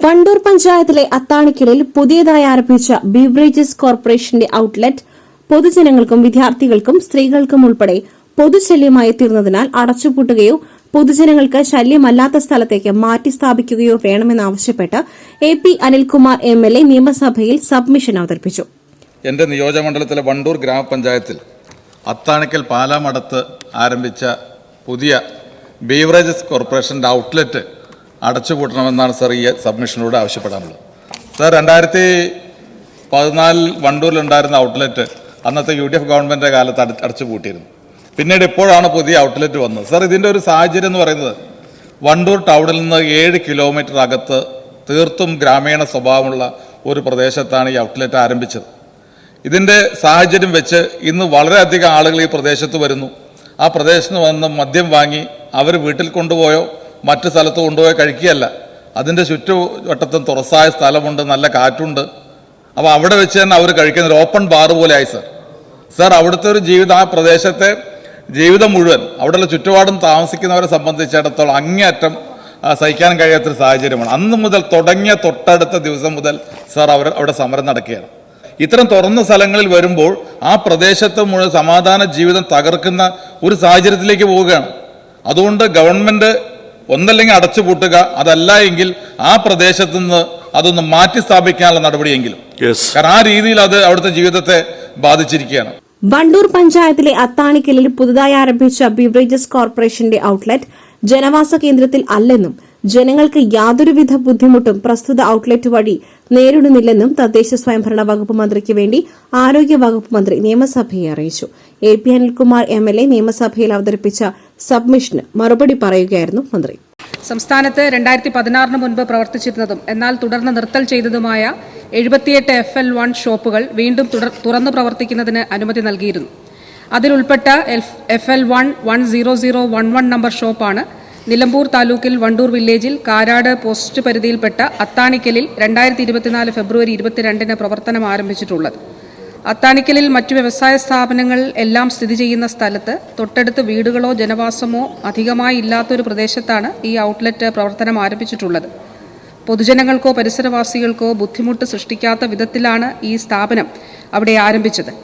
വണ്ടൂർ പഞ്ചായത്തിലെ അത്താണിക്കലിൽ പുതിയതായി ആരംഭിച്ച ബീവറേജസ് കോർപ്പറേഷന്റെ ഔട്ട്ലെറ്റ് പൊതുജനങ്ങൾക്കും വിദ്യാർത്ഥികൾക്കും സ്ത്രീകൾക്കും ഉൾപ്പെടെ പൊതുശല്യമായി തീർന്നതിനാൽ അടച്ചുപൂട്ടുകയോ പൊതുജനങ്ങൾക്ക് ശല്യമല്ലാത്ത സ്ഥലത്തേക്ക് മാറ്റി സ്ഥാപിക്കുകയോ വേണമെന്നാവശ്യപ്പെട്ട് A P Anilkumar M L A നിയമസഭയിൽ സബ്മിഷൻ അവതരിപ്പിച്ചു. എന്റെ നിയോജകമണ്ഡലത്തിലെ വണ്ടൂർ ഗ്രാമപഞ്ചായത്തിൽ അത്താണിക്കൽ പാലാമടത്ത് ആരംഭിച്ച പുതിയ ബീവറേജസ് കോർപ്പറേഷന്റെ ഔട്ട്ലെറ്റ് അടച്ചുപൂട്ടണമെന്നാണ് സാർ ഈ സബ്മിഷനിലൂടെ ആവശ്യപ്പെടാനുള്ളത്. സാർ രണ്ടായിരത്തി പതിനാലിൽ വണ്ടൂരിലുണ്ടായിരുന്ന ഔട്ട്ലെറ്റ് അന്നത്തെ യു ഡി എഫ് ഗവൺമെന്റിന്റെ കാലത്ത് അട അടച്ചുപൂട്ടിയിരുന്നു പിന്നീട് ഇപ്പോഴാണ് പുതിയ ഔട്ട്ലെറ്റ് വന്നത്. സാർ ഇതിന്റെ ഒരു സാഹചര്യം എന്ന് പറയുന്നത് വണ്ടൂർ ടൗണിൽ നിന്ന് ഏഴ് കിലോമീറ്റർ അകത്ത് തീർത്തും ഗ്രാമീണ സ്വഭാവമുള്ള ഒരു പ്രദേശത്താണ് ഈ ഔട്ട്ലെറ്റ് ആരംഭിച്ചത്. ഇതിന്റെ സാഹചര്യം വെച്ച് ഇന്ന് വളരെയധികം ആളുകൾ ഈ പ്രദേശത്ത് വരുന്നു. ആ പ്രദേശത്ത് വന്ന് മദ്യം വാങ്ങി അവർ വീട്ടിൽ കൊണ്ടുപോയോ മറ്റു സ്ഥലത്ത് കൊണ്ടുപോയി കഴിക്കുകയല്ല. അതിന്റെ ചുറ്റുവട്ടത്തും തുറസായ സ്ഥലമുണ്ട് നല്ല കാറ്റുണ്ട്. അപ്പോൾ അവിടെ വെച്ച് തന്നെ അവർ കഴിക്കുന്ന ഒരു ഓപ്പൺ ബാർ പോലെയായി സർ സർ അവിടുത്തെ ഒരു ജീവിതം ആ പ്രദേശത്തെ ജീവിതം മുഴുവൻ അവിടെയുള്ള ചുറ്റുപാടും താമസിക്കുന്നവരെ സംബന്ധിച്ചിടത്തോളം അങ്ങേയറ്റം സഹിക്കാൻ കഴിയാത്തൊരു സാഹചര്യമാണ്. അന്ന് മുതൽ തുടങ്ങിയ തൊട്ടടുത്ത ദിവസം മുതൽ സർ അവർ അവിടെ സമരം നടക്കുകയാണ്. ഇത്തരം തുറന്ന സ്ഥലങ്ങളിൽ വരുമ്പോൾ ആ പ്രദേശത്ത് മുഴുവൻ സമാധാന ജീവിതം തകർക്കുന്ന ഒരു സാഹചര്യത്തിലേക്ക് പോവുകയാണ്. അതുകൊണ്ട് ഗവൺമെന്റ് ഒന്നല്ലെങ്കിൽ അടച്ചുപൂട്ടുക അതല്ല എങ്കിൽ ആ പ്രദേശത്ത് നിന്ന് അതൊന്ന് മാറ്റി സ്ഥാപിക്കാനുള്ള നടപടിയെങ്കിലും. യെസ് കാരണം ആ രീതിയിൽ അത് അവിടുത്തെ ജീവിതത്തെ ബാധിച്ചിരിക്കുകയാണ്. വണ്ടൂർ പഞ്ചായത്തിലെ അത്താണിക്കലിൽ പുതുതായി ആരംഭിച്ച ബിവറേജസ് കോർപ്പറേഷന്റെ ഔട്ട്ലെറ്റ് ജനവാസ കേന്ദ്രത്തിൽ അല്ലെന്നും ജനങ്ങൾക്ക് യാതൊരുവിധ ബുദ്ധിമുട്ടും പ്രസ്തുത ഔട്ട്ലെറ്റ് വഴി നേരിടുന്നില്ലെന്നും തദ്ദേശ സ്വയംഭരണ വകുപ്പ് മന്ത്രിക്ക് വേണ്ടി ആരോഗ്യ വകുപ്പ് മന്ത്രി നിയമസഭയെ അറിയിച്ചു. A P Anilkumar M L A നിയമസഭയിൽ അവതരിപ്പിച്ച സബ്മിഷന് മറുപടി പറയുകയായിരുന്നു മന്ത്രി. സംസ്ഥാനത്ത് രണ്ടായിരത്തി പതിനാറിന് മുൻപ് പ്രവർത്തിച്ചിരുന്നതും എന്നാൽ തുടർന്ന് നിർത്തൽ ചെയ്തതുമായ എഴുപത്തിയെട്ട് എഫ് എൽ വൺ ഷോപ്പുകൾ വീണ്ടും തുറന്നു പ്രവർത്തിക്കുന്നതിന് അനുമതി നൽകിയിരുന്നു. അതിലുൾപ്പെട്ട F L one one zero zero one one number ഷോപ്പാണ് നിലമ്പൂർ താലൂക്കിൽ വണ്ടൂർ വില്ലേജിൽ കാരാട് പോസ്റ്റ് പരിധിയിൽപ്പെട്ട അത്താണിക്കലിൽ രണ്ടായിരത്തി ഇരുപത്തിനാല് ഫെബ്രുവരി ഇരുപത്തിരണ്ടിന് പ്രവർത്തനം ആരംഭിച്ചിട്ടുള്ളത്. അത്താണിക്കലിൽ മറ്റ് വ്യവസായ സ്ഥാപനങ്ങൾ എല്ലാം സ്ഥിതി ചെയ്യുന്ന സ്ഥലത്ത് തൊട്ടടുത്ത് വീടുകളോ ജനവാസമോ അധികമായി ഇല്ലാത്തൊരു പ്രദേശത്താണ് ഈ ഔട്ട്ലെറ്റ് പ്രവർത്തനം ആരംഭിച്ചിട്ടുള്ളത്. പൊതുജനങ്ങൾക്കോ പരിസരവാസികൾക്കോ ബുദ്ധിമുട്ട് സൃഷ്ടിക്കാത്ത വിധത്തിലാണ് ഈ സ്ഥാപനം അവിടെ ആരംഭിച്ചത്.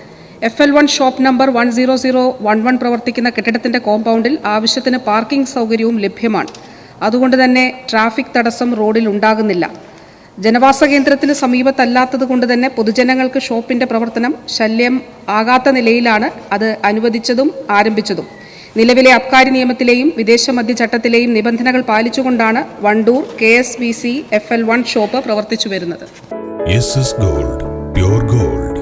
F L one shop number one zero zero one one പ്രവർത്തിക്കുന്ന കെട്ടിടത്തിന്റെ കോമ്പൗണ്ടിൽ ആവശ്യത്തിന് പാർക്കിംഗ് സൗകര്യവും ലഭ്യമാണ്. അതുകൊണ്ട് തന്നെ ട്രാഫിക് തടസ്സം റോഡിൽ ഉണ്ടാകുന്നില്ല. ജനവാസ കേന്ദ്രത്തിന് സമീപത്തല്ലാത്തത് കൊണ്ട് തന്നെ പൊതുജനങ്ങൾക്ക് ഷോപ്പിന്റെ പ്രവർത്തനം ശല്യം ആകാത്ത നിലയിലാണ് അത് അനുവദിച്ചതും ആരംഭിച്ചതും. നിലവിലെ അബ്കാരി നിയമത്തിലെയും വിദേശ മദ്യചട്ടത്തിലെയും നിബന്ധനകൾ പാലിച്ചുകൊണ്ടാണ് Wandoor K S B C F L one shop പ്രവർത്തിച്ചു വരുന്നത്. Gold gold